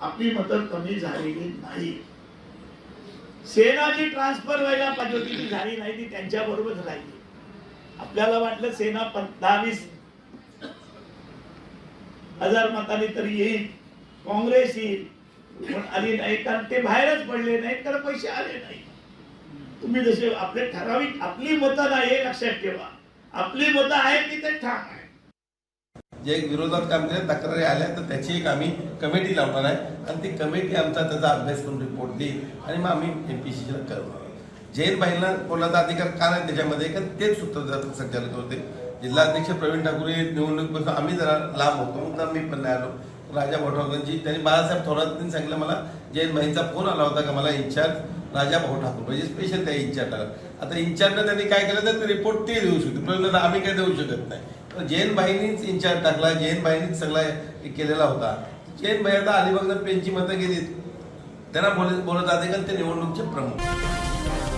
आपली मतं कमी झालेली नाही. सेनाची ट्रान्सफर व्हायला पाहिजे होती ती झाली नाही ती त्यांच्या बरोबरच राहिली. आपल्याला वाटलं सेना पं- हजार मतांनी तरी येईल काँग्रेस येईल. पण आली नाही कारण ते बाहेरच पडले नाहीत कारण पैसे आले नाही. तुम्ही जसे आपले ठराविक आपली मतं नाही लक्षात ठेवा. आपली मतं आहेत ती ते ठाम आहे जे एक विरोधात काम केले तक्रारी आल्या तर त्याची एक आम्ही कमिटी लावणार आहे. आणि ती कमिटी आमचा त्याचा अभ्यास करून रिपोर्ट देईल. आणि मग आम्ही एम पी सीला करणार जैन बाईंना बोलायचा अधिकार का नाही त्याच्यामध्ये कारण तेच सूत्रधार संचालित होते जिल्हाध्यक्ष प्रवीण ठाकूर हे निवडणुकीपासून आम्ही जरा लांब होतो म्हणून मी पण नाही आलो. राजा भाऊ त्यांनी बाळासाहेब थोरातनी सांगितलं मला जैन बाईंचा फोन आला होता का मला इन्चार्ज? राजा भाऊ ठाकूर म्हणजे स्पेशल त्या इन्चार्ज आता इन्चार्जनं त्यांनी काय केलं? तर रिपोर्ट ते देऊ शकते. प्रवीण आम्ही काय देऊ शकत नाही. तर जैन इन्चार्ज टाकला जैन सगळा हे केलेला होता. जैन आता अलिबागला पेनची मतं गेलीत त्यांना बोलत बोलत आधी का? ते निवडणूकचे प्रमुख.